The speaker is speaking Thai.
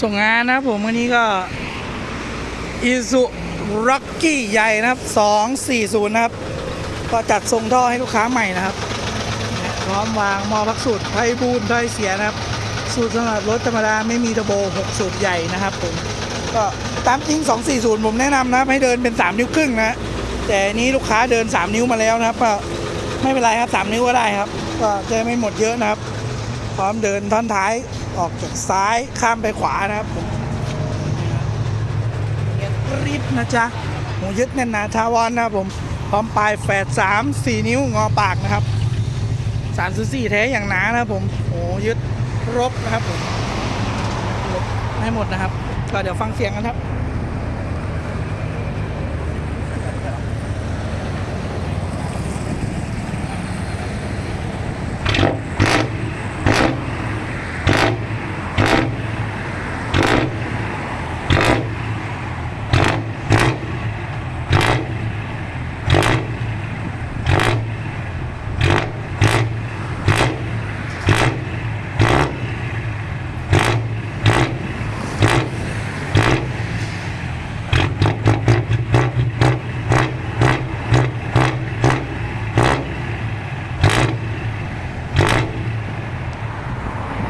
ส่งงานนะครับผมวันนี้ก็อีซูร็อกกี้ใหญ่นะครับ 240 นะครับ ก็จัดทรงท่อให้ลูกค้าใหม่นะครับ พร้อมวางมอพักสูตรไฟบูนไฟเสียนะครับ สูตรสำหรับรถธรรมดาไม่มีเทอร์โบ 6 สูตรใหญ่นะครับผม ก็ตามจริง 240 ผมแนะนำนะครับ ให้เดินเป็น 3 นิ้วครึ่งนะ แต่นนี้ลูกค้าเดิน 3 นิ้วมาแล้วนะครับ ก็ไม่เป็นไรครับ 3 นิ้วก็ได้ครับ ก็จะไม่หมดเยอะนะครับ พร้อมเดินท่อนท้าย ออกจากซ้ายข้ามไปขวานะครับผมเนียกริบนะจ๊ะหูยึดแน่นหนาทาวอนนะครับผมพร้อมปลายแฝดสามสี่นิ้วงอปากนะครับสามศูนย์สี่แท้อย่างหนานะครับผมโอ้ยึดครบนะครับผมให้หมดนะครับ ก็เดี๋ยวฟังเสียงกันครับ